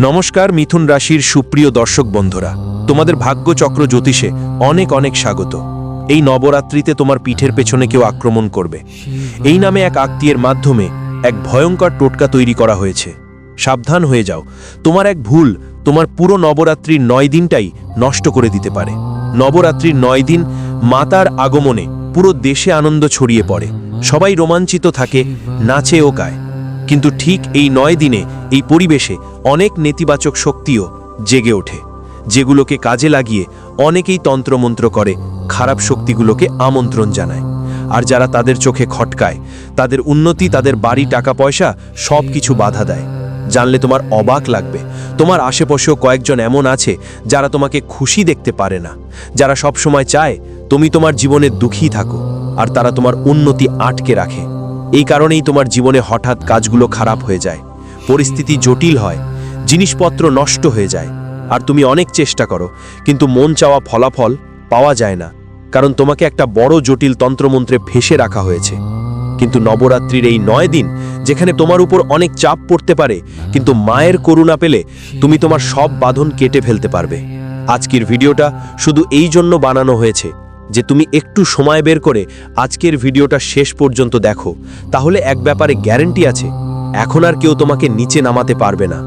নমস্কার, মিথুন রাশির সুপ্রিয় দর্শক বন্ধুরা। তোমাদের ভাগ্যচক্র জ্যোতিষে অনেক অনেক স্বাগত। এই নবরাত্রিতে তোমার পিঠের পেছনে কেউ আক্রমণ করবে। এই নামে এক আত্মীয়ের মাধ্যমে এক ভয়ঙ্কর টোটকা তৈরি করা হয়েছে। সাবধান হয়ে যাও। তোমার এক ভুল, তোমার পুরো নবরাত্রির নয় দিনটাই নষ্ট করে দিতে পারে। নবরাত্রির নয় দিন মাতার আগমনে পুরো দেশে আনন্দ ছড়িয়ে পড়ে। সবাই রোমাঞ্চিত থাকে, নাচে ও গায়। কিন্তু ঠিক এই নয় দিনে এই পরিবেশে অনেক নেতিবাচক শক্তিও জেগে ওঠে, যেগুলোকে কাজে লাগিয়ে অনেকেই তন্ত্রমন্ত্র করে, খারাপ শক্তিগুলোকে আমন্ত্রণ জানায়। আর যারা তাদের চোখে খটকায়, তাদের উন্নতি, তাদের বাড়ি, টাকা, পয়সা সব কিছু বাধা দেয়। জানলে তোমার অবাক লাগবে, তোমার আশেপাশেও কয়েকজন এমন আছে যারা তোমাকে খুশি দেখতে পারে না। যারা সব সময় চায়, তুমি তোমার জীবনে দুঃখী থাকো, আর তারা তোমার উন্নতি আটকে রাখে। এই কারণেই তোমার জীবনে হঠাৎ কাজগুলো খারাপ হয়ে যায়, পরিস্থিতি জটিল হয়, জিনিসপত্র নষ্ট হয়ে যায়, আর তুমি অনেক চেষ্টা করো, কিন্তু মন চাওয়া ফলাফল পাওয়া যায় না, কারণ তোমাকে একটা বড় জটিল তন্ত্রমন্ত্রে ভেসে রাখা হয়েছে। কিন্তু নবরাত্রির এই নয় দিন, যেখানে তোমার উপর অনেক চাপ পড়তে পারে, কিন্তু মায়ের করুণা পেলে তুমি তোমার সব বাঁধন কেটে ফেলতে পারবে। আজকের ভিডিওটা শুধু এই জন্য বানানো হয়েছে যে তুমি একটু সময় বের করে আজকের ভিডিওটা শেষ পর্যন্ত দেখো, তাহলে এক ব্যাপারে গ্যারেন্টি আছে, এখন আর কেউ তোমাকে নিচে নামাতে পারবে না।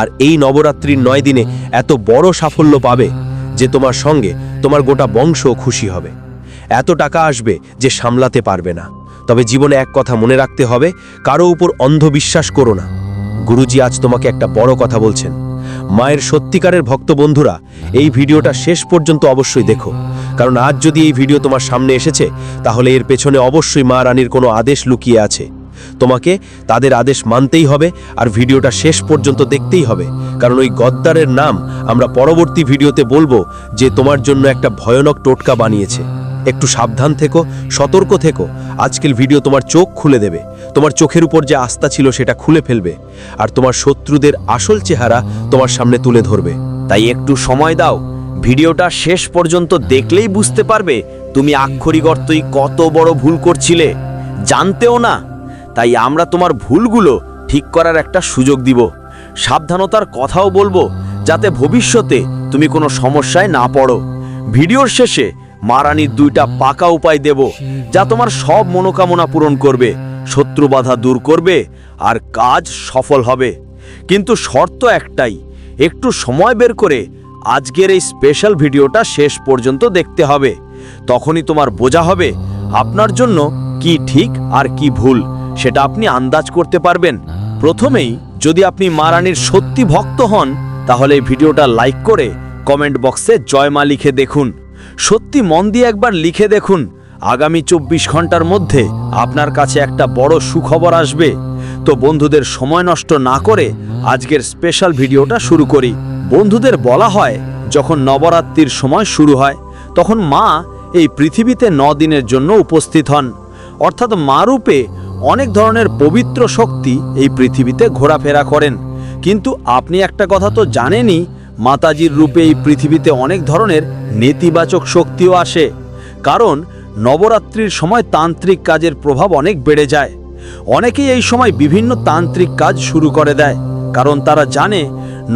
আর এই নবরাত্রির নয় দিনে এত বড় সাফল্য পাবে যে তোমার সঙ্গে তোমার গোটা বংশ খুশি হবে। এত টাকা আসবে যে সামলাতে পারবে না। তবে জীবনে এক কথা মনে রাখতে হবে, কারও উপর অন্ধবিশ্বাস করো না। গুরুজি আজ তোমাকে একটা বড় কথা বলছেন। মায়ের সত্যিকারের ভক্ত বন্ধুরা, এই ভিডিওটা শেষ পর্যন্ত অবশ্যই দেখো। কারণ আজ যদি এই ভিডিও তোমার সামনে এসেছে, তাহলে এর পেছনে অবশ্যই মা রানীর কোনো আদেশ লুকিয়ে আছে। তোমাকে তাদের আদেশ মানতেই হবে আর ভিডিওটা শেষ পর্যন্ত দেখতেই হবে। কারণ ওই গদ্দারের নাম আমরা পরবর্তী ভিডিওতে বলব যে তোমার জন্য একটা ভয়ানক টোটকা বানিয়েছে। একটু সাবধান থেকো, সতর্ক থেকো। আজকের ভিডিও তোমার চোখ খুলে দেবে। তোমার চোখের উপর যে আস্থা ছিল সেটা খুলে ফেলবে, আর তোমার শত্রুদের আসল চেহারা তোমার সামনে তুলে ধরবে। তাই একটু সময় দাও, ভিডিওটা শেষ পর্যন্ত দেখলেই বুঝতে পারবে তুমি আক্ষরিক অর্থই কত বড় ভুল করছিলে। জানতেও না, তাই আমরা তোমার ভুলগুলো ঠিক করার একটা সুযোগ দিব। সাবধানতার কথাও বলব, যাতে ভবিষ্যতে তুমি কোনো সমস্যায় না পড়ো। ভিডিওর শেষে মারানির দুইটা পাকা উপায় দেব, যা তোমার সব মনোকামনা পূরণ করবে। শত্রু বাধা দূর করবে আর কাজ সফল হবে। কিন্তু শর্ত একটাই, একটু সময় বের করে আজকের এই স্পেশাল ভিডিওটা শেষ পর্যন্ত দেখতে হবে। তখনই তোমার বোঝা হবে আপনার জন্য কি ঠিক আর কি ভুল, সেটা আপনি আন্দাজ করতে পারবেন। প্রথমেই যদি আপনি মারানির সত্যি ভক্ত হন, তাহলে এই ভিডিওটা লাইক করে কমেন্ট বক্সে জয় মা লিখে দেখুন। সত্যি মন দিয়ে একবার লিখে দেখুন আগামী চব্বিশ ঘণ্টার মধ্যে আপনার কাছে একটা বড় সুখবর আসবে। তো বন্ধুদের সময় নষ্ট না করে আজকের স্পেশাল ভিডিওটা শুরু করি। বন্ধুদের বলা হয়, যখন নবরাত্রির সময় শুরু হয়, তখন মা এই পৃথিবীতে ন দিনের জন্য উপস্থিত হন। অর্থাৎ মা রূপে অনেক ধরনের পবিত্র শক্তি এই পৃথিবীতে ঘোরাফেরা করেন। কিন্তু আপনি একটা কথা তো জানেনই, মাতাজির রূপে এই পৃথিবীতে অনেক ধরনের নেতিবাচক শক্তিও আসে। কারণ নবরাত্রির সময় তান্ত্রিক কাজের প্রভাব অনেক বেড়ে যায়। অনেকেই এই সময় বিভিন্ন তান্ত্রিক কাজ শুরু করে দেয়, কারণ তারা জানে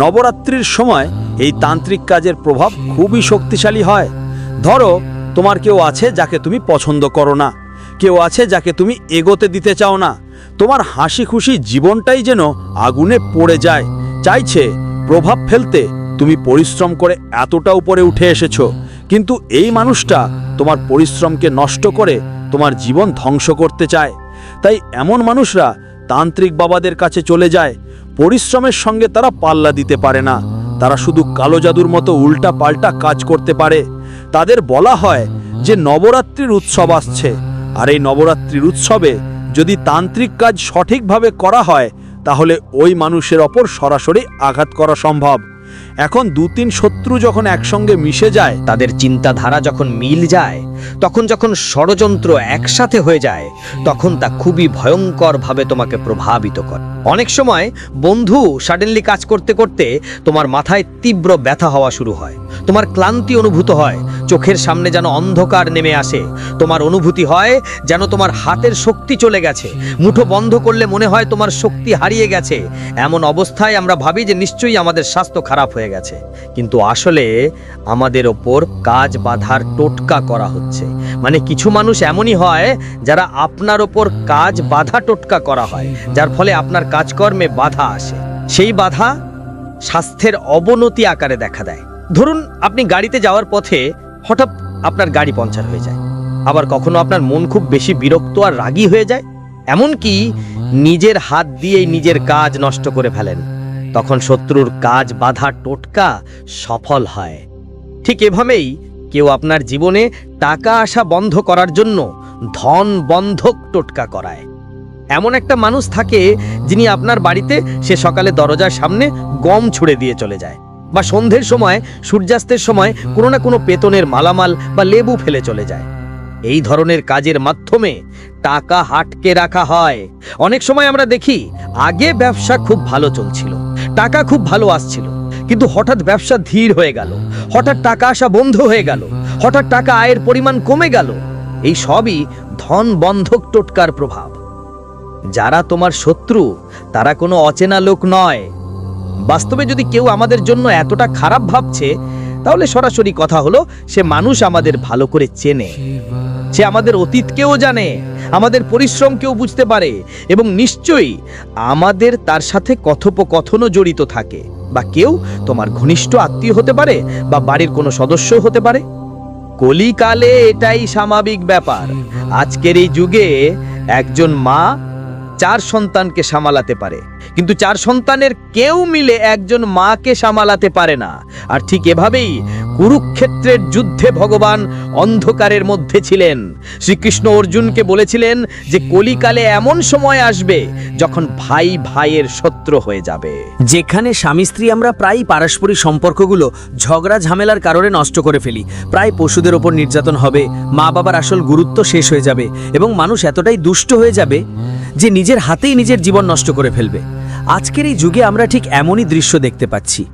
নবরাত্রির সময় এই তান্ত্রিক কাজের প্রভাব খুবই শক্তিশালী হয়। ধরো, তোমার কেউ আছে যাকে তুমি পছন্দ করো না, কেউ আছে যাকে তুমি এগোতে দিতে চাও না, তোমার হাসি খুশি জীবনটাই যেন আগুনে পড়ে যায়। চাইছে প্রভাব ফেলতে তুমি পরিশ্রম করে এতটা উপরে উঠে এসেছ কিন্তু এই মানুষটা তোমার পরিশ্রমকে নষ্ট করে তোমার জীবন ধ্বংস করতে চায়। তাই এমন মানুষরা তান্ত্রিক বাবাদের কাছে চলে যায়। পরিশ্রমের সঙ্গে তারা পাল্লা দিতে পারে না। তারা শুধু কালো জাদুর মতো উল্টা পাল্টা কাজ করতে পারে। তাদের বলা হয় যে নবরাত্রির উৎসব আসছে। আর এই নবরাত্রির উৎসবে যদি তান্ত্রিক কাজ সঠিকভাবে করা হয়, তাহলে ওই মানুষের ওপর সরাসরি আঘাত করা সম্ভব। এখন দু তিন শত্রু যখন একসঙ্গে মিশে যায়, তাদের চিন্তাধারা যখন মিল যায়, তখন যখন ষড়যন্ত্র একসাথে হয়ে যায়, তখন তা খুবই ভয়ঙ্করভাবে তোমাকে প্রভাবিত করে। অনেক সময় বন্ধু সাডেনলি কাজ করতে করতে তোমার মাথায় তীব্র ব্যথা হওয়া শুরু হয়, তোমার ক্লান্তি অনুভূত হয়, চোখের সামনে যেন অন্ধকার নেমে আসে, তোমার অনুভূতি হয় যেন তোমার হাতের শক্তি চলে গেছে, মুঠো বন্ধ করলে মনে হয় তোমার শক্তি হারিয়ে গেছে, এমন অবস্থায় আমরা ভাবি যে নিশ্চয়ই আমাদের স্বাস্থ্য খারাপ হয়ে গেছে। কিন্তু আসলে আমাদের ওপর কাজ বাধার টোটকা করা হচ্ছে। মানে কিছু মানুষ এমনই হয় যারা আপনার ওপর কাজ বাধা টোটকা করা হয়, যার ফলে আপনার কাজকর্মে বাধা আসে। সেই বাধা স্বাস্থ্যের অবনতি আকারে দেখা দেয়। ধরুন আপনি গাড়িতে যাওয়ার পথে হঠাৎ আপনার গাড়ি পঞ্চার হয়ে যায়। আবার কখনো আপনার মন খুব বেশি বিরক্ত আর রাগী হয়ে যায়। এমনকি নিজের হাত দিয়েই নিজের কাজ নষ্ট করে ফেলেন। তখন শত্রুর কাজ বাধা টোটকা সফল হয়। ঠিক এভাবেই কেউ আপনার জীবনে টাকা আসা বন্ধ করার জন্য ধন বন্ধক টোটকা করায়। এমন একটা মানুষ থাকে যিনি আপনার বাড়িতে সে সকালে দরজার সামনে গম ছুড়ে দিয়ে চলে যায় বা সন্ধ্যের সময়, সূর্যাস্তের সময় কোনো না কোনো পেতনের মালামাল বা লেবু ফেলে চলে যায়। এই ধরনের কাজের মাধ্যমে টাকা হাটকে রাখা হয়। অনেক সময় আমরা দেখি আগে ব্যবসা খুব ভালো চলছিল টাকা খুব ভালো আসছিল। কিন্তু হঠাৎ ব্যবসা ধীর হয়ে গেল। হঠাৎ টাকা আসা বন্ধ হয়ে গেল। হঠাৎ টাকা আয়ের পরিমাণ কমে গেল। এই সবই ধন বন্ধক টোটকার প্রভাব। যারা তোমার শত্রু, তারা কোনো অচেনা লোক নয়। বাস্তবে যদি কেউ আমাদের জন্য এতটা খারাপ ভাবছে তাহলে সরাসরি কথা হলো, সে মানুষ আমাদের ভালো করে চেনে। সে আমাদের অতীতকেও জানে, আমাদের পরিশ্রমকেও বুঝতে পারে, এবং নিশ্চয়ই আমাদের তার সাথে কথোপকথনও জড়িত থাকে। বা কেউ তোমার ঘনিষ্ঠ আত্মীয় হতে পারে, বা বাড়ির কোনো সদস্য হতে পারে। কলিকালে এটাই স্বাভাবিক ব্যাপার। আজকের এই যুগে একজন মা চার সন্তানকে সামালাতে পারে। কিন্তু চার সন্তানের কেউ মিলে একজন মাকে সামালাতে পারে না। আর ঠিক এভাবেই কুরুক্ষেত্রের যুদ্ধে ভগবান অন্ধকারের মধ্যে ছিলেন। শ্রীকৃষ্ণ অর্জুনকে বলেছিলেন যে, কলিকালে এমন সময় আসবে যখন ভাই ভাইয়ের শত্রু হয়ে যাবে। যেখানে স্বামী স্ত্রী আমরা প্রায় পারস্পরিক সম্পর্কগুলো ঝগড়া ঝামেলার কারণে নষ্ট করে ফেলি। প্রায় পশুদের ওপর নির্যাতন হবে মা বাবার আসল গুরুত্ব শেষ হয়ে যাবে এবং মানুষ এতটাই দুষ্ট হয়ে যাবে যে, নিজের হাতেই নিজের জীবন নষ্ট করে ফেলবে। আজকের এই যুগে আমরা ঠিক এমনই দৃশ্য দেখতে পাচ্ছি।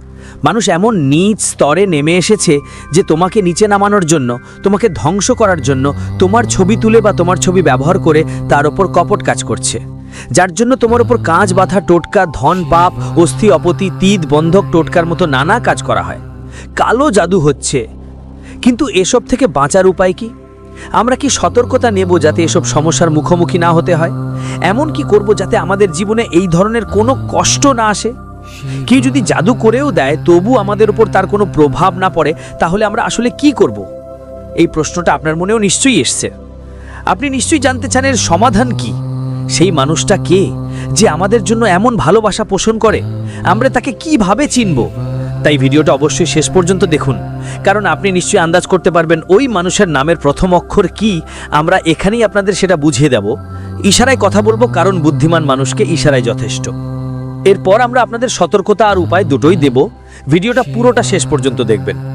মানুষ এমন নিচ স্তরে নেমে এসেছে যে তোমাকে নিচে নামানোর জন্য, তোমাকে ধ্বংস করার জন্য, তোমার ছবি তুলে বা তোমার ছবি ব্যবহার করে তার ওপর কপট কাজ করছে। যার জন্য তোমার ওপর কাঁচ বাঁধা টোটকা, ধন, পাপ, অস্থি, অপতি তিদ বন্ধক টোটকার মতো নানা কাজ করা হয়। কালো জাদু হচ্ছে। কিন্তু এসব থেকে বাঁচার উপায় কি? আমরা কি সতর্কতা নেব যাতে এসব সমস্যার মুখোমুখি না হতে হয়? এমন কি করব যাতে আমাদের জীবনে এই ধরনের কোনো কষ্ট না আসে? কেউ যদি জাদু করেও দেয়, তবু আমাদের উপর তার কোনো প্রভাব না পড়ে, তাহলে আমরা আসলে কি করব? এই প্রশ্নটা আপনার মনেও নিশ্চয়ই এসছে। আপনি নিশ্চয়ই জানতে চান এর সমাধান কি? সেই মানুষটা কে, যে আমাদের জন্য এমন ভালোবাসা পোষণ করে? আমরা তাকে কীভাবে চিনব? তাই ভিডিওটা অবশ্যই শেষ পর্যন্ত দেখুন। কারণ আপনি নিশ্চয়ই আন্দাজ করতে পারবেন ওই মানুষের নামের প্রথম অক্ষর কি, আমরা এখানেই আপনাদের সেটা বুঝিয়ে দেব। ইশারায় কথা বলব কারণ বুদ্ধিমান মানুষকে ইশারায় যথেষ্ট। এরপর আমরা আপনাদের সতর্কতা আর উপায় দুটোই দেব। ভিডিওটা পুরোটা শেষ পর্যন্ত দেখবেন।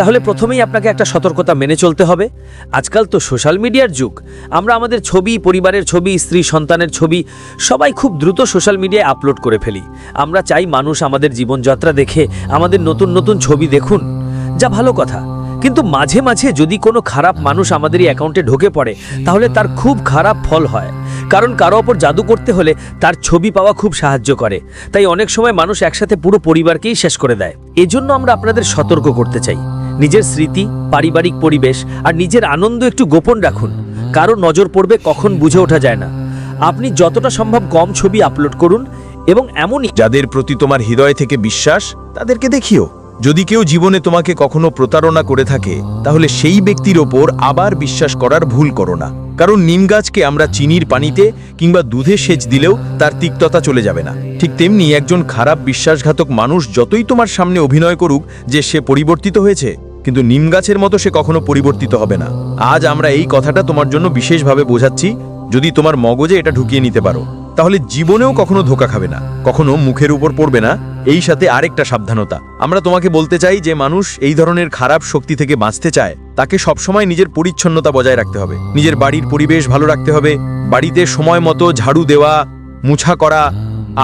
তাহলে প্রথমেই আপনাকে একটা সতর্কতা মেনে চলতে হবে। আজকাল তো সোশ্যাল মিডিয়ার যুগ। আমরা আমাদের ছবি, পরিবারের ছবি, স্ত্রী, সন্তানের ছবি, সবাই খুব দ্রুত সোশ্যাল মিডিয়ায় আপলোড করে ফেলি। আমরা চাই মানুষ আমাদের জীবনযাত্রা দেখে, আমাদের নতুন নতুন ছবি দেখুন। যা ভালো কথা। কিন্তু মাঝে মাঝে যদি কোনো খারাপ মানুষ আমাদের অ্যাকাউন্টে ঢুকে পড়ে, তাহলে তার খুব খারাপ ফল হয়। কারণ কারও ওপর জাদু করতে হলে তার ছবি পাওয়া খুব সাহায্য করে। তাই অনেক সময় মানুষ একসাথে পুরো পরিবারকেই শেষ করে দেয়। এজন্য আমরা আপনাদের সতর্ক করতে চাই। নিজের স্মৃতি, পারিবারিক পরিবেশ আর নিজের আনন্দ একটু গোপন রাখুন। কারও নজর পড়বে কখন বুঝে ওঠা যায় না। আপনি যতটা সম্ভব কম ছবি আপলোড করুন এবং এমনই যাদের প্রতি তোমার হৃদয় থেকে বিশ্বাস, তাদেরকে দেখিও। যদি কেউ জীবনে তোমাকে কখনো প্রতারণা করে থাকে, তাহলে সেই ব্যক্তির ওপর আবার বিশ্বাস করার ভুল করো না। কারণ নিম গাছকে আমরা চিনির পানিতে কিংবা দুধে সেচ দিলেও তার তিক্ততা চলে যাবে না। ঠিক তেমনি একজন খারাপ বিশ্বাসঘাতক মানুষ যতই তোমার সামনে অভিনয় করুক যে সে পরিবর্তিত হয়েছে কিন্তু নিম গাছের মতো সে কখনো পরিবর্তিত হবে না। আজ আমরা এই কথাটা তোমার জন্য বিশেষভাবে বোঝাচ্ছি, যদি তোমার মগজে এটা ঢুকিয়ে নিতে পারো। তাহলে জীবনেও কখনো ধোকা খাবে না, কখনো মুখের উপর পড়বে না, এই সাথে আরেকটা সাবধানতা। আমরা তোমাকে বলতে চাই যে মানুষ এই ধরনের খারাপ শক্তি থেকে বাঁচতে চায়, তাকে সবসময় নিজের পরিচ্ছন্নতা বজায় রাখতে হবে। নিজের বাড়ির পরিবেশ ভালো রাখতে হবে, বাড়িতে সময় মতো ঝাড়ু দেওয়া, মুছা করা,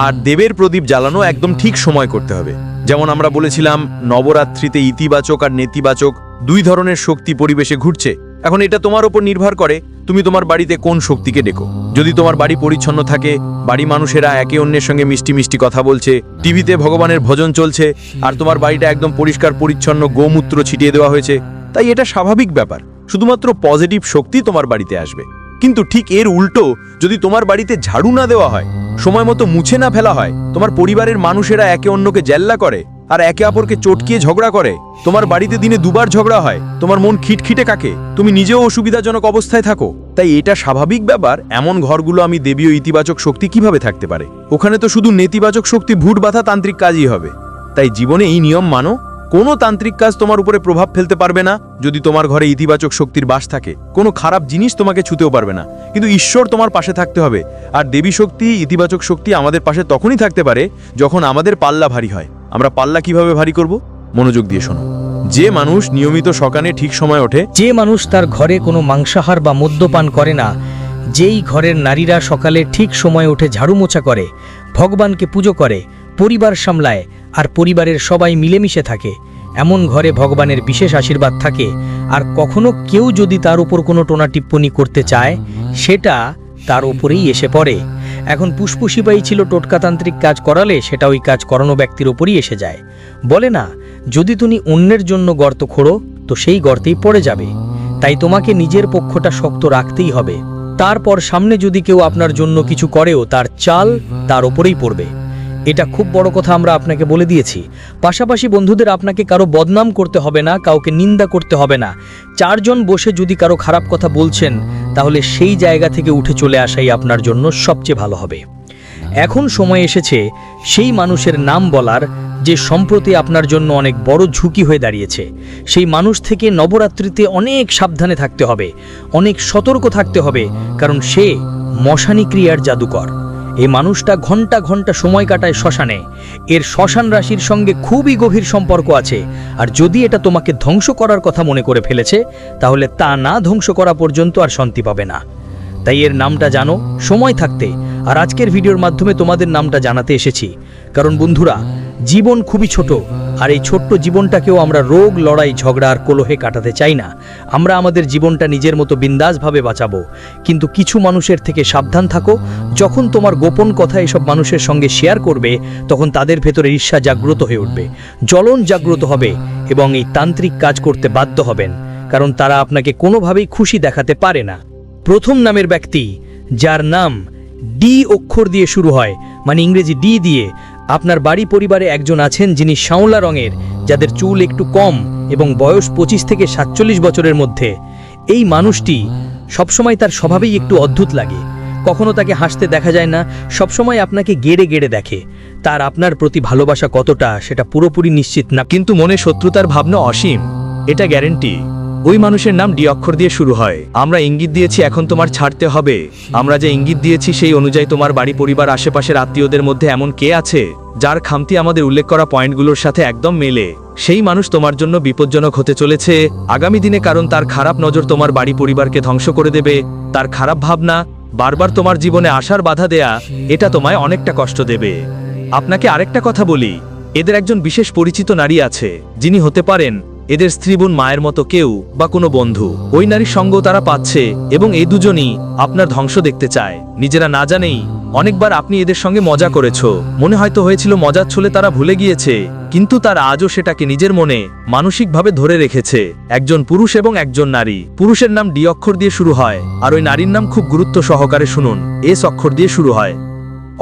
আর দেবের প্রদীপ জ্বালানো একদম ঠিক সময় করতে হবে। যেমন আমরা বলেছিলাম, নবরাত্রিতে ইতিবাচক আর নেতিবাচক দুই ধরনের শক্তি পরিবেশে ঘুরছে। এখন এটা তোমার উপর নির্ভর করে, তুমি তোমার বাড়িতে কোন শক্তিকে ডেকো। যদি তোমার বাড়ি পরিচ্ছন্ন থাকে, বাড়ি মানুষেরা একে অন্যের সঙ্গে মিষ্টি মিষ্টি কথা বলছে, টিভিতে ভগবানের ভজন চলছে, আর তোমার বাড়িটা একদম পরিষ্কার, পরিচ্ছন্ন, গোমূত্র ছিটিয়ে দেওয়া হয়েছে, তাই এটা স্বাভাবিক ব্যাপার। শুধুমাত্র পজিটিভ শক্তি তোমার বাড়িতে আসবে। কিন্তু ঠিক এর উল্টো, যদি তোমার বাড়িতে ঝাড়ু না দেওয়া হয় সময় মতো মুছে না ফেলা হয়। তোমার পরিবারের মানুষেরা একে অন্যকে জেল্লা করে আর একে অপরকে চটকিয়ে ঝগড়া করে। তোমার বাড়িতে দিনে দুবার ঝগড়া হয়। তোমার মন খিটখিটে কাকে। তুমি নিজেও অসুবিধাজনক অবস্থায় থাকো। তাই এটা স্বাভাবিক ব্যাপার। এমন ঘরগুলো আমি দেবীয় ইতিবাচক শক্তি কীভাবে থাকতে পারে? ওখানে তো শুধু নেতিবাচক শক্তি ভুট বাঁধা তান্ত্রিক কাজই হবে। তাই জীবনে এই নিয়ম মানো। কোনো তান্ত্রিক কাজ তোমার উপরে প্রভাব ফেলতে পারবে না, যদি তোমার ঘরে ইতিবাচক শক্তির বাস থাকে। কোনো খারাপ জিনিস তোমাকে ছুতেও পারবে না। কিন্তু ঈশ্বর তোমার পাশে থাকতে হবে, আর দেবী শক্তি, ইতিবাচক শক্তি আমাদের পাশে তখনই থাকতে পারে, যখন আমাদের পাল্লা ভারী হয়। আমরা পাল্লা কীভাবে ভারী করব? মনোযোগ দিয়ে শোনো। যে মানুষ নিয়মিত সকালে ঠিক সময় ওঠে, যে মানুষ তার ঘরে কোনো মাংসাহার বা মদ্যপান করে না, যেই ঘরের নারীরা সকালে ঠিক সময় উঠে ঝাড়ু মোছা করে, ভগবানকে পুজো করে পরিবার সামলায় আর পরিবারের সবাই মিলেমিশে থাকে। এমন ঘরে ভগবানের বিশেষ আশীর্বাদ থাকে। আর কখনো কেউ যদি তার উপর কোনো টোনা টিপ্পনি করতে চায়, সেটা তার উপরেই এসে পড়ে। এখন পুষ্পুষিপাই ছিল টোটকাতান্ত্রিক কাজ করালে সেটা ওই কাজ করানো ব্যক্তির ওপরই এসে যায়। বলে না, যদি তুমি অন্যের জন্য গর্ত খোঁড়ো, তো সেই গর্তেই পড়ে যাবে। তাই তোমাকে নিজের পক্ষটা শক্ত রাখতেই হবে। তারপর সামনে যদি কেউ আপনার জন্য কিছু করেও তার চাল তার ওপরেই পড়বে। এটা খুব বড় কথা আমরা আপনাকে বলে দিয়েছি। পাশাপাশি বন্ধুদের আপনাকে কারও বদনাম করতে হবে না, কাউকে নিন্দা করতে হবে না। চারজন বসে যদি কারও খারাপ কথা বলছেন, তাহলে সেই জায়গা থেকে উঠে চলে আসাই আপনার জন্য সবচেয়ে ভালো হবে। এখন সময় এসেছে সেই মানুষের নাম বলার, যে সম্প্রতি আপনার জন্য অনেক বড় ঝুঁকি হয়ে দাঁড়িয়েছে। সেই মানুষ থেকে নবরাত্রিতে অনেক সাবধানে থাকতে হবে, অনেক সতর্ক থাকতে হবে, কারণ সে মশানি ক্রিয়ার জাদুকর। এই মানুষটা ঘণ্টা ঘণ্টা সময় কাটায় শ্মশানে। এর শ্মশান রাশির সঙ্গে খুবই গভীর সম্পর্ক আছে। আর যদি এটা তোমাকে ধ্বংস করার কথা মনে করে ফেলেছে, তাহলে তা না ধ্বংস করা পর্যন্ত আর শান্তি পাবে না। তাই এর নামটা জানো, সময় থাকতে। আর আজকের ভিডিওর মাধ্যমে তোমাদের নামটা জানাতে এসেছি। কারণ বন্ধুরা জীবন খুবই ছোট, আর এই ছোট্ট জীবনটাকেও আমরা রোগ, লড়াই, ঝগড়া আর কোলোহে কাটাতে চাই না। আমরা আমাদের জীবনটা নিজের মতো বিন্দাসভাবে বাঁচাবো। কিন্তু কিছু মানুষের থেকে সাবধান থাকো, যখন তোমার গোপন কথা এসব মানুষের সঙ্গে শেয়ার করবে, তখন তাদের ভেতরে ঈর্ষা জাগ্রত হয়ে উঠবে। জ্বলন জাগ্রত হবে এবং এই তান্ত্রিক কাজ করতে বাধ্য হবেন, কারণ তারা আপনাকে কোনোভাবেই খুশি দেখাতে পারে না। প্রথম নামের ব্যক্তি, যার নাম ডি অক্ষর দিয়ে শুরু হয় মানে ইংরেজি ডি দিয়ে আপনার বাড়ি পরিবারে একজন আছেন যিনি শাওলা রঙের, যাদের চুল একটু কম এবং বয়স পঁচিশ থেকে সাতচল্লিশ বছরের মধ্যে। এই মানুষটি সবসময় তার স্বভাবেই একটু অদ্ভুত লাগে। কখনো তাকে হাসতে দেখা যায় না, সবসময় আপনাকে গেড়ে গেড়ে দেখে। তার আপনার প্রতি ভালোবাসা কতটা, সেটা পুরোপুরি নিশ্চিত না। কিন্তু মনে শত্রুতার ভাবনা অসীম, এটা গ্যারেন্টি। ওই মানুষের নাম ডি অক্ষর দিয়ে শুরু হয়। আমরা ইঙ্গিত দিয়েছি, এখন তোমার ছাড়তে হবে। আমরা যে ইঙ্গিত দিয়েছি, সেই অনুযায়ী তোমার বাড়ি, পরিবার, আশেপাশের আত্মীয়দের মধ্যে এমন কে আছে, যার খামতি আমাদের উল্লেখ করা পয়েন্টগুলোর সাথে একদম মেলে। সেই মানুষ তোমার জন্য বিপজ্জনক হতে চলেছে। আগামী দিনে কারণ তার খারাপ নজর তোমার বাড়ি, পরিবারকে ধ্বংস করে দেবে। তার খারাপ ভাবনা, বারবার তোমার জীবনে আসার বাধা দেয়া, এটা তোমায় অনেকটা কষ্ট দেবে। আপনাকে আরেকটা কথা বলি। এদের একজন বিশেষ পরিচিত নারী আছে, যিনি হতে পারেন এদের স্ত্রী বোন মায়ের মতো কেউ বা কোনো বন্ধু। ওই নারীর সঙ্গ তারা পাচ্ছে এবং এই দুজনই আপনার ধ্বংস দেখতে চায়। নিজেরা না জানেই অনেকবার আপনি এদের সঙ্গে মজা করেছ। মনে হয়তো হয়েছিল মজার ছলে তারা ভুলে গিয়েছে, কিন্তু তার আজও সেটাকে নিজের মনে মানসিকভাবে ধরে রেখেছে। একজন পুরুষ এবং একজন নারী। পুরুষের নাম ডি অক্ষর দিয়ে শুরু হয়, আর ওই নারীর নাম খুব গুরুত্ব সহকারে শুনুন, এস অক্ষর দিয়ে শুরু হয়।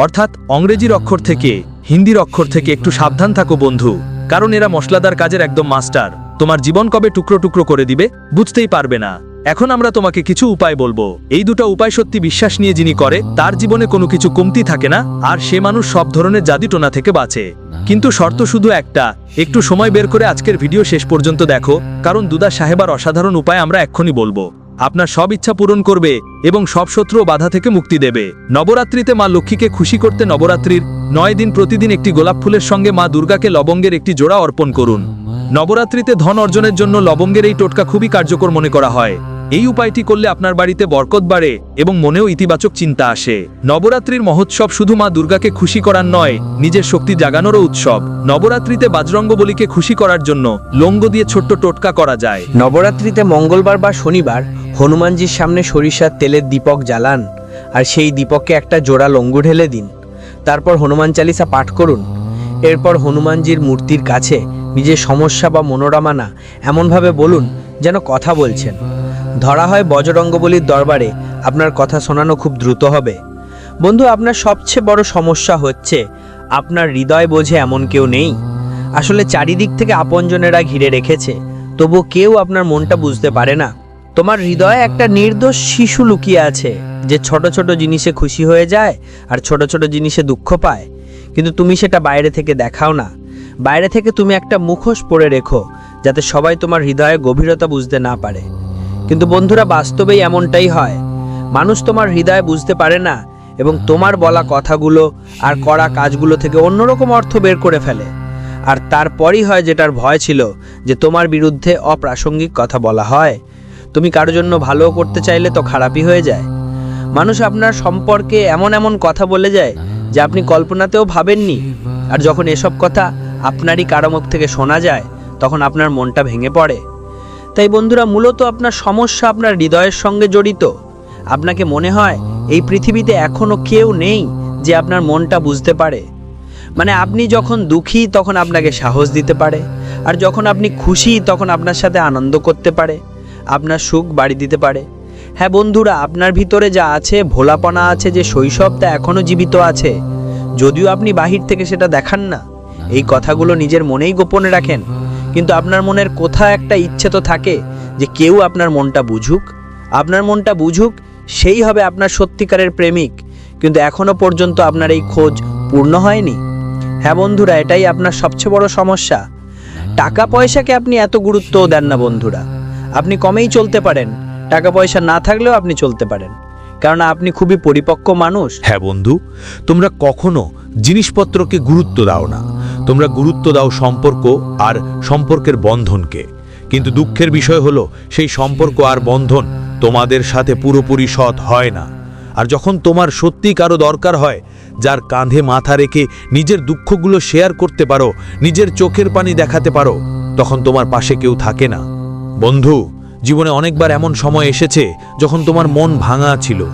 অর্থাৎ অংরেজির অক্ষর থেকে, হিন্দির অক্ষর থেকে একটু সাবধান থাকো বন্ধু, কারণ এরা মশলাদার কাজের একদম মাস্টার। তোমার জীবন কবে টুকরো টুকরো করে দিবে, বুঝতেই পারবে না। এখন আমরা তোমাকে কিছু উপায় বলব। এই দুটো উপায় সত্যি বিশ্বাস নিয়ে যিনি করে, তার জীবনে কোনো কিছু কমতি থাকে না, আর সে মানুষ সব ধরনের জাদিটোনা থেকে বাঁচে। কিন্তু শর্ত শুধু একটা, একটু সময় বের করে আজকের ভিডিও শেষ পর্যন্ত দেখো, কারণ দুদা সাহেবার অসাধারণ উপায় আমরা এক্ষুনি বলব। আপনার সব ইচ্ছা পূরণ করবে, এবং সব শত্রু বাধা থেকে মুক্তি দেবে। নবরাত্রিতে মা লক্ষ্মীকে খুশি করতে নবরাত্রির নয় দিন প্রতিদিন একটি গোলাপ ফুলের সঙ্গে মা দুর্গাকে লবঙ্গের একটি জোড়া অর্পণ করুন। নবরাত্রিতে ধন অর্জনের জন্য লবঙ্গের এই টোটকা খুবই কার্যকর মনে করা হয়। এই উপায়টি করলে আপনার বাড়িতে বরকত বাড়ে এবং মনেও ইতিবাচক চিন্তা আসে। নবরাত্রির মহোৎসব শুধু মা দুর্গাকে খুশি করার নয়, নিজের শক্তি জাগানোরও উৎসব। নবরাত্রিতে বাজরঙ্গবলীকে খুশি করার জন্য লঙ্গ দিয়ে ছোট্ট টোটকা করা যায়। নবরাত্রিতে মঙ্গলবার বা শনিবার হনুমানজির সামনে সরিষার তেলের দীপক জ্বালান আর সেই দীপককে একটা জোড়া লঙ্গু ঢেলে দিন। তারপর হনুমান চালিসা পাঠ করুন। এরপর হনুমানজির মূর্তির কাছে নিজের সমস্যা বা মনোরমা না, এমনভাবে বলুন যেন কথা বলছেন। ধরা হয় বজরঙ্গবলির দরবারে, আপনার কথা শোনানো খুব দ্রুত হবে। বন্ধু, আপনার সবচেয়ে বড় সমস্যা হচ্ছে, আপনার হৃদয় বোঝে এমন কেউ নেই। আসলে চারিদিক থেকে আপনজনেরা ঘিরে রেখেছে তবু কেউ আপনার মনটা বুঝতে পারে না। তোমার হৃদয়ে একটা নির্দোষ শিশু লুকিয়ে আছে, যে ছোট ছোট জিনিসে খুশি হয়ে যায় আর ছোট ছোট জিনিসে দুঃখ পায়। কিন্তু তুমি সেটা বাইরে থেকে দেখাও না। বাইরে থেকে তুমি একটা মুখোশ পরে রেখো, যাতে সবাই তোমার হৃদয়ে গভীরতা বুঝতে না পারে। কিন্তু বন্ধুরা, বাস্তবেই এমনটাই হয়। মানুষ তোমার হৃদয় বুঝতে পারে না এবং তোমার বলা কথাগুলো আর করা কাজগুলো থেকে অন্যরকম অর্থ বের করে ফেলে। আর তারপরই হয় যেটার ভয় ছিল, যে তোমার বিরুদ্ধে অপ্রাসঙ্গিক কথা বলা হয়। তুমি কারও জন্য ভালো করতে চাইলে তো খারাপই হয়ে যায়। মানুষ আপনার সম্পর্কে এমন এমন কথা বলে যায়, যে আপনি কল্পনাতেও ভাবেননি। আর যখন এসব কথা আপনারই কারও মুখ থেকে শোনা যায়, তখন আপনার মনটা ভেঙে পড়ে। তাই বন্ধুরা, মূলত আপনার সমস্যা আপনার হৃদয়ের সঙ্গে জড়িত। আপনাকে মনে হয় এই পৃথিবীতে এখনও কেউ নেই যে আপনার মনটা বুঝতে পারে। মানে আপনি যখন দুঃখী, তখন আপনাকে সাহস দিতে পারে। আর যখন আপনি খুশি, তখন আপনার সাথে আনন্দ করতে পারে। আপনার সুখ বাড়ি দিতে পারে। হ্যাঁ বন্ধুরা, আপনার ভিতরে যা আছে, ভোলাপনা আছে, যে শৈশবটা এখনও জীবিত আছে, যদিও আপনি বাহির থেকে সেটা দেখান না। এই কথাগুলো নিজের মনেই গোপনে রাখেন। কিন্তু আপনার মনের কোথাও একটা ইচ্ছে তো থাকে যে কেউ আপনার মনটা বুঝুক। আপনার মনটা বুঝুক, সেই হবে আপনার সত্যিকারের প্রেমিক। কিন্তু এখনও পর্যন্ত আপনার এই খোঁজ পূর্ণ হয়নি। হ্যাঁ বন্ধুরা, এটাই আপনার সবচেয়ে বড় সমস্যা। টাকা পয়সাকে আপনি এত গুরুত্বও দেন না বন্ধুরা। আপনি কমেই চলতে পারেন। টাকা পয়সা না থাকলেও আপনি চলতে পারেন। কারণ আপনি খুবই পরিপক্ক মানুষ। হ্যাঁ বন্ধু, তোমরা কখনো জিনিসপত্রকে গুরুত্ব দাও না। তোমরা গুরুত্ব দাও সম্পর্ক আর সম্পর্কের বন্ধনকে। কিন্তু দুঃখের বিষয় হলো, সেই সম্পর্ক আর বন্ধন তোমাদের সাথে পুরোপুরি সৎ হয় না। আর যখন তোমার সত্যি কারও দরকার হয়, যার কাঁধে মাথা রেখে নিজের দুঃখগুলো শেয়ার করতে পারো, নিজের চোখের পানি দেখাতে পারো, তখন তোমার পাশে কেউ থাকে না। বন্ধু, জীবনে অনেকবার এমন সময় এসেছে যখন তোমার মন ভাঙা ছিল,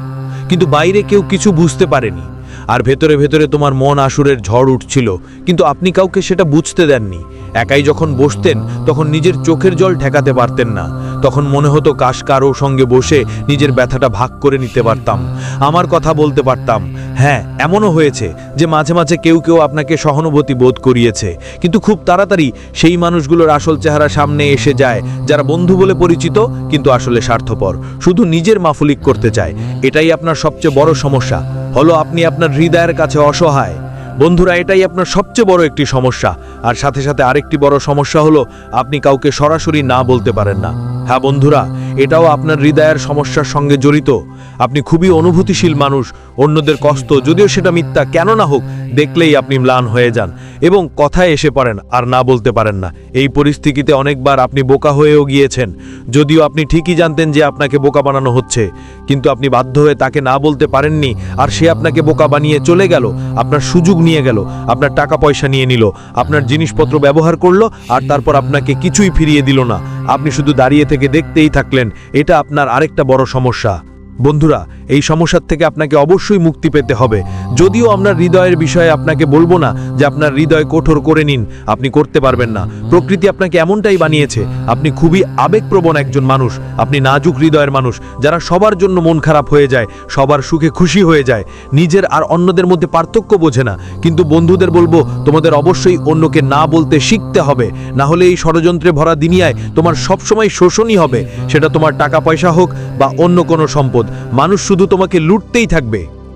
কিন্তু বাইরে কেউ কিছু বুঝতে পারেনি। আর ভেতরে ভেতরে তোমার মন আসুরের ঝড় উঠছিল, কিন্তু আপনি কাউকে সেটা বুঝতে দেননি। একাই যখন বসতেন, তখন নিজের চোখের জল ঠেকাতে পারতেন না। তখন মনে হতো কাশ কারও সঙ্গে বসে নিজের ব্যথাটা ভাগ করে নিতে পারতাম। আমার কথা বলতে পারতাম হ্যাঁ এমনও হয়েছে যে মাঝে মাঝে কেউ কেউ আপনাকে সহানুভূতি বোধ করিয়েছে। কিন্তু খুব তাড়াতাড়ি সেই মানুষগুলোর আসল চেহারা সামনে এসে যায়, যারা বন্ধু বলে পরিচিত, কিন্তু আসলে স্বার্থপর। শুধু নিজের মাফুলিক করতে চায়, এটাই আপনার সবচেয়ে বড় সমস্যা। হলো আপনি আপনার হৃদয়ের কাছে অসহায়। বন্ধুরা, এটাই আপনার সবচেয়ে বড় একটি সমস্যা। আর সাথে সাথে আরেকটি বড় সমস্যা হলো, আপনি কাউকে সরাসরি না বলতে পারেন না। হ্যাঁ বন্ধুরা, এটাও আপনার হৃদয়ের সমস্যার সঙ্গে জড়িত। আপনি খুবই অনুভূতিশীল মানুষ, অন্যদের কষ্ট, যদিও সেটা মিথ্যা কেন না হোক দেখলেই আপনি ম্লান হয়ে যান এবং কথায় এসে পড়েন, আর না বলতে পারেন না। এই পরিস্থিতিতে অনেকবার আপনি বোকা হয়েও গিয়েছেন। যদিও আপনি ঠিকই জানতেন যে আপনাকে বোকা বানানো হচ্ছে, কিন্তু আপনি বাধ্য হয়ে তাকে না বলতে পারেননি, আর সে আপনাকে বোকা বানিয়ে চলে গেল, আপনার সুযোগ নিয়ে গেল, আপনার টাকা পয়সা নিয়ে নিল, আপনার জিনিসপত্র ব্যবহার করল, আর তারপর আপনাকে কিছুই ফিরিয়ে দিল না। আপনি শুধু দাঁড়িয়ে থেকে দেখতেই থাকলেন, এটা আপনার আরেকটা বড় সমস্যা। বন্ধুরা, এই সমস্যার থেকে আপনাকে অবশ্যই মুক্তি পেতে হবে। যদিও আপনার হৃদয়ের বিষয়ে আপনাকে বলব না যে আপনার হৃদয় কঠোর করে নিন, আপনি করতে পারবেন না। প্রকৃতি আপনাকে এমনটাই বানিয়েছে, আপনি খুবই আবেগপ্রবণ একজন মানুষ, আপনি নাজুক হৃদয়ের মানুষ, যারা সবার জন্য মন খারাপ হয়ে যায়, সবার সুখে খুশি হয়ে যায়। নিজের আর অন্যদের মধ্যে পার্থক্য বোঝে না। কিন্তু বন্ধুদের বলব, তোমাদের অবশ্যই অন্যকে না বলতে শিখতে হবে। না হলে এই ষড়যন্ত্রে ভরা দিনিয়ায় তোমার সবসময় শোষণই হবে। সেটা তোমার টাকা পয়সা হোক বা অন্য কোনো সম্পদ মানুষ শুধু তোমাকে লুটতেই থাকবে।